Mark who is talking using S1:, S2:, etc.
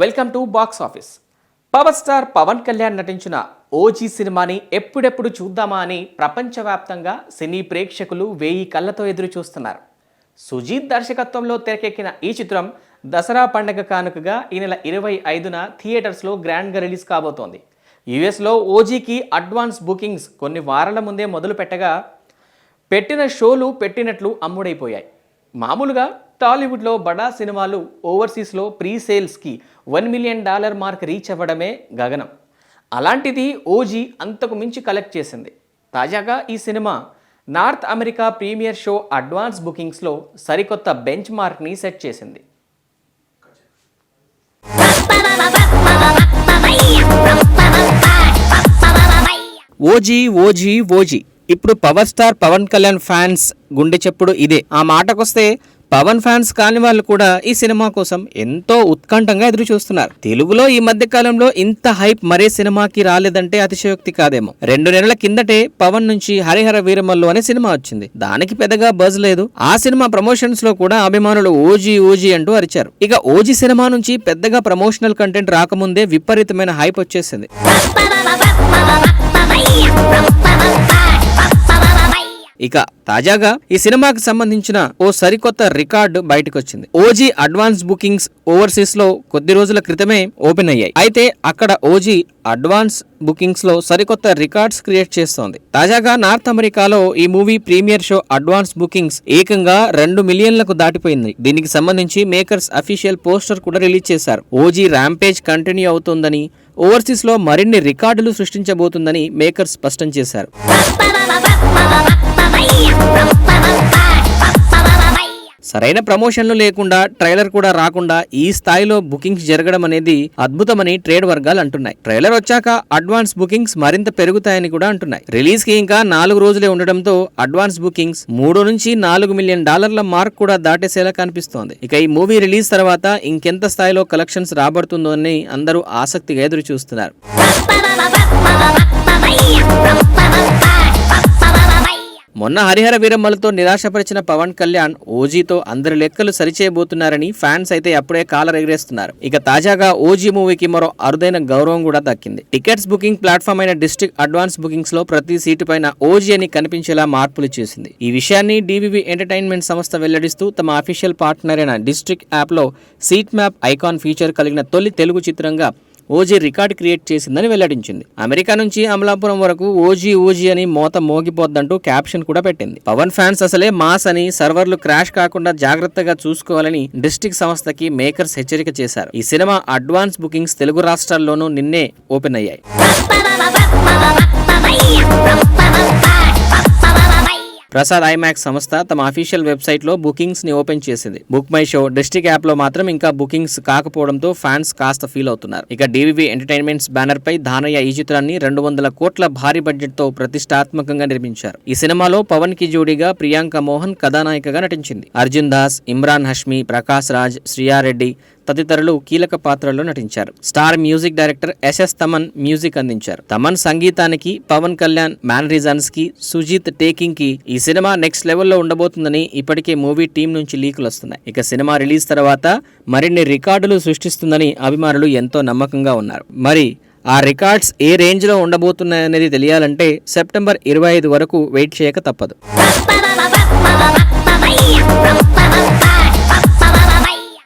S1: Welcome to box office. Power star Pawan Kalyan నటించిన OG సినిమాని ఎప్పుడెప్పుడు చూద్దామా అని ప్రపంచవ్యాప్తంగా సినీ ప్రేక్షకులు వేయి కళ్ళతో ఎదురు చూస్తున్నారు. సుజీత్ దర్శకత్వంలో తెరకెక్కిన ఈ చిత్రం దసరా పండగ కానుకగా ఈ నెల ఇరవై ఐదున థియేటర్స్లో గ్రాండ్గా రిలీజ్ కాబోతోంది. యుఎస్లో ఓజీకి అడ్వాన్స్ బుకింగ్స్ కొన్ని వారాల ముందే మొదలు పెట్టగా పెట్టిన షోలు పెట్టినట్లు అమ్ముడైపోయాయి. మామూలుగా టాలీవుడ్లో బడా సినిమాలు ఓవర్సీస్లో pre సేల్స్కి one million dollar mark reach అవ్వడమే గగనం. అలాంటిది ఓజీ అంతకు మించి కలెక్ట్ చేసింది. తాజాగా ఈ cinema north America premiere show advance బుకింగ్స్లో సరికొత్త బెంచ్ మార్క్ని సెట్ చేసింది.
S2: OG OG OG. ఇప్పుడు power star Pawan Kalyan fans గుండె చెప్పుడు ఇదే. ఆ మాటకొస్తే పవన్ ఫ్యాన్స్ కాని వాళ్ళు కూడా ఈ సినిమా కోసం ఎంతో ఉత్కంఠంగా ఎదురు చూస్తున్నారు తెలుగులో ఈ మధ్య కాలంలో ఇంత హైప్ మరే సినిమాకి రాలేదంటే అతిశయోక్తి కాదేమో. రెండు నెలల కిందటే పవన్ నుంచి హరిహర వీరమల్లు అనే సినిమా వచ్చింది. దానికి పెద్దగా బజ్ లేదు. ఆ సినిమా ప్రమోషన్స్లో కూడా అభిమానులు ఓజీ ఓజీ అంటూ అరిచారు. ఇక ఓజీ సినిమా నుంచి పెద్దగా ప్రమోషనల్ కంటెంట్ రాకముందే విపరీతమైన హైప్ వచ్చేసింది. ఇక తాజాగా ఈ సినిమాకి సంబంధించిన ఓ సరికొత్త రికార్డు బయటకు వచ్చింది ఓజీ అడ్వాన్స్ బుకింగ్స్ ఓవర్సీస్లో కొద్ది రోజుల క్రితమే ఓపెన్ అయ్యాయి. అయితే అక్కడ ఓజీ అడ్వాన్స్ బుకింగ్స్లో సరికొత్త రికార్డ్స్ క్రియేట్ చేస్తోంది. తాజాగా నార్త్ అమెరికాలో ఈ movie premiere show advance bookings ఏకంగా రెండు మిలియన్లకు దాటిపోయింది. దీనికి సంబంధించి మేకర్స్ అఫీషియల్ పోస్టర్ కూడా రిలీజ్ చేశారు. ఓజీ ర్యాంపేజ్ కంటిన్యూ అవుతోందని ఓవర్సీస్లో మరిన్ని రికార్డులు సృష్టించబోతుందని మేకర్స్ స్పష్టం చేశారు. సరైన ప్రమోషన్లు లేకుండా ట్రైలర్ కూడా రాకుండా ఈ స్థాయిలో బుకింగ్స్ జరగడం అనేది అద్భుతమని ట్రేడ్ వర్గాలు అంటున్నాయి. ట్రైలర్ వచ్చాక అడ్వాన్స్ బుకింగ్స్ మరింత పెరుగుతాయని కూడా అంటున్నాయి. రిలీజ్కి ఇంకా నాలుగు రోజులే ఉండడంతో అడ్వాన్స్ బుకింగ్స్ మూడు నుంచి నాలుగు మిలియన్ డాలర్ల మార్క్ కూడా దాటేసేలా కనిపిస్తోంది. ఇక ఈ మూవీ రిలీజ్ తర్వాత ఇంకెంత స్థాయిలో కలెక్షన్స్ రాబడుతుందో అని అందరూ ఆసక్తిగా ఎదురు చూస్తున్నారు మొన్న హరిహర వీరమ్మలతో నిరాశపరిచిన పవన్ కళ్యాణ్ ఓజీతో అందరి లెక్కలు సరిచేయబోతున్నారని ఫ్యాన్స్ అయితే అప్పుడే కాలర్ ఎగరేస్తున్నారు ఇక తాజాగా ఓజీ మూవీకి మరో అరుదైన గౌరవం కూడా దక్కింది. టికెట్స్ బుకింగ్ ప్లాట్ఫామ్ అయిన డిస్ట్రిక్ట్ అడ్వాన్స్ బుకింగ్స్లో ప్రతి సీటు పైన ఓజీ అని కనిపించేలా మార్పులు చేసింది. ఈ విషయాన్ని డివివి ఎంటర్టైన్మెంట్ సంస్థ వెల్లడిస్తూ తమ అఫీషియల్ పార్ట్నర్ అయిన డిస్ట్రిక్ట్ యాప్లో సీట్ మ్యాప్ ఐకాన్ ఫీచర్ కలిగిన తొలి తెలుగు చిత్రంగా ఓజీ రికార్డ్ క్రియేట్ చేసిందని వెల్లడించింది. అమెరికా నుంచి అమలాపురం వరకు ఓజీ ఓజీ అని మోత మోగిపోద్దంటూ క్యాప్షన్ కూడా పెట్టింది. పవన్ ఫ్యాన్స్ అసలే మాస్ అని సర్వర్లు క్రాష్ కాకుండా జాగ్రత్తగా చూసుకోవాలని డిస్టిక్ సంస్థకి మేకర్స్ హెచ్చరిక చేశారు. ఈ సినిమా అడ్వాన్స్ బుకింగ్స్ తెలుగు రాష్ట్రాల్లోనూ నిన్నే ఓపెన్ అయ్యాయి. ప్రసాద్ ఐమాక్స్ సంస్థ తమ అఫీషియల్ వెబ్సైట్లో బుకింగ్స్ని ఓపెన్ చేసింది. బుక్ మై షో డిస్ట్రిక్ట్ యాప్లో మాత్రం ఇంకా బుకింగ్స్ కాకపోవడంతో ఫ్యాన్స్ కాస్త ఫీల్ అవుతున్నారు. ఇక డివివి ఎంటర్టైన్మెంట్స్ బ్యానర్ పై దానయ్య ఈ చిత్రాన్ని రెండు వందల కోట్ల భారీ బడ్జెట్తో ప్రతిష్టాత్మకంగా నిర్మించారు. ఈ సినిమాలో పవన్కి జోడీగా ప్రియాంక మోహన్ కథానాయికగా నటించింది. అర్జున్ దాస్ ఇమ్రాన్ హష్మి ప్రకాష్ రాజ్ శ్రియారెడ్డి తదితరులు కీలక పాత్రల్లో నటించారు. Star music director SS Thaman music అందించారు. తమన్ సంగీతానికి పవన్ కళ్యాణ్ మ్యానరిజన్స్కి సుజీత్ టేకింగ్కి ఈ సినిమా నెక్స్ట్ లెవెల్లో ఉండబోతుందని ఇప్పటికే మూవీ టీం నుంచి లీకులు వస్తున్నాయి. ఇక సినిమా రిలీజ్ తర్వాత మరిన్ని రికార్డులు సృష్టిస్తుందని అభిమానులు ఎంతో నమ్మకంగా ఉన్నారు. మరి ఆ రికార్డ్స్ ఏ రేంజ్లో ఉండబోతున్నాయనేది తెలియాలంటే సెప్టెంబర్ ఇరవై ఐదు వరకు వెయిట్ చేయక తప్పదు.
S3: Bye.